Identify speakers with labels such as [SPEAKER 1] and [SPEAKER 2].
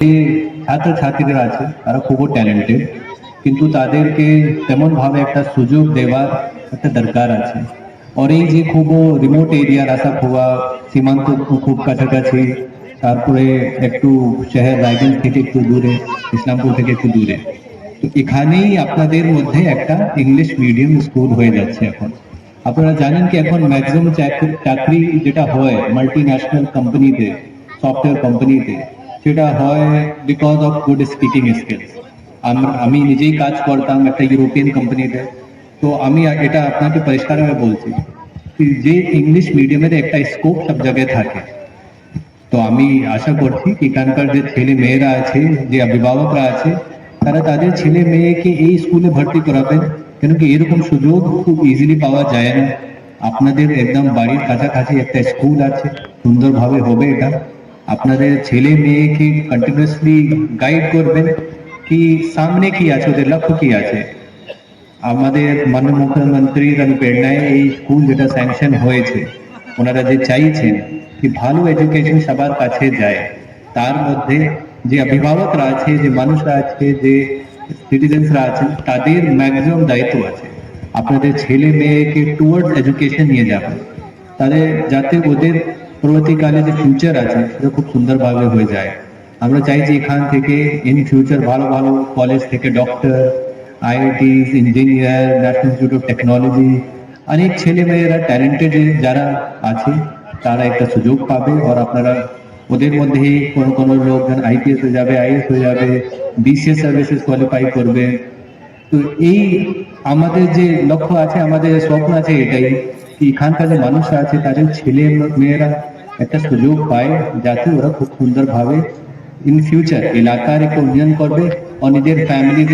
[SPEAKER 1] যে ছাত্রছাত্রীরা আছে তারা খুবই ট্যালেন্টেড কিন্তু তাদেরকে তেমন ভাবে একটা সুযোগ দেওয়ার একটা দরকার আছে আর এই যে খুব রিমোট এরিয়া রাসাখোয়া সীমান্ত খুব কাছাকাছি তারপরে একটু শহর রায়গঞ্জ থেকে একটু দূরে ইসলামপুর থেকে একটু দূরে তো এখানেই আপনাদের মধ্যে একটা ইংলিশ মিডিয়াম স্কুল হয়ে যাচ্ছে এখন আপনারা জানেন কি এখন ম্যাক্সিমাম চাকরি যেটা হয় মাল্টি ন্যাশনাল কোম্পানিতে সফটওয়্যার কোম্পানিতে সেটা হয় because of good speaking skills আমি নিজেই কাজ করতাম একটা ইউরোপিয়ান কোম্পানিতে তো আমি এটা আপনাকে পরিষ্কারভাবে বলছি কি যে ইংলিশ মিডিয়ামের একটা স্কোপ সব জায়গায় থাকে তো আমি আশা করছি কি এখানকার যে ছেলে মেয়েরা আছে যে অভিভাবকরা আছে তারা তাদের ছেলে মেয়েকে এই স্কুলে ভর্তি করাবেন কেন কি এরকম সুযোগ খুব ইজিলি পাওয়া যায় না আপনাদের একদম বাড়ির কাছাকাছি একটা স্কুল আছে সুন্দরভাবে হবে এটা আপনাদের ছেলে মেয়েকে কন্টিনিউসলি গাইড করবেন কি সামনে কি আছে, ওদের লক্ষ্য কি আছে? আমাদের মাননীয় মুখ্যমন্ত্রীর প্রেরণায় এই স্কুল যেটা স্যাংশন হয়েছে, ওনারা যে চাইছেন কি ভালো এডুকেশন সবার কাছে যায়, তার মধ্যে যে অভিভাবকরা আছে, যে মানুষরা আছে, যে সিটিজেন্সরা আছেন, তাদের ম্যাক্সিমাম দায়িত্ব আছে। আপনাদের ছেলে মেয়েকে টুয়ার্ডস এডুকেশন নিয়ে যাবেন। তাদের যাতে ওদের পরবর্তীকালে যে ফিউচার আছে, সেটা খুব সুন্দরভাবে হয়ে যায়। আমরা চাই যে এখান থেকে ইন ফিউচার ভালো ভালো কলেজ থেকে doctor IITs engineer National Institute of Technology অনেক ছেলে মেয়েরা ট্যালেন্টেড যারা আছে, তারা একটা সুযোগ পাবে। আর আপনারা ওদের মধ্যে কোনো কোনো লোকজন আইপিএস হয়ে যাবে আইএস হয়ে যাবে বিসিএস সার্ভিসেস কোয়ালিফাই করবে। তো এই আমাদের যে লক্ষ্য আছে, আমাদের স্বপ্ন আছে এটাই। এখানকার যে মানুষরা আছে, তাদের ছেলে মেয়েরা একটা সুযোগ পায় যাতে ওরা খুব সুন্দরভাবে ইন ফিউচার এলাকার একটা উন্নয়ন করবে, ও নিজের ফ্যামিলি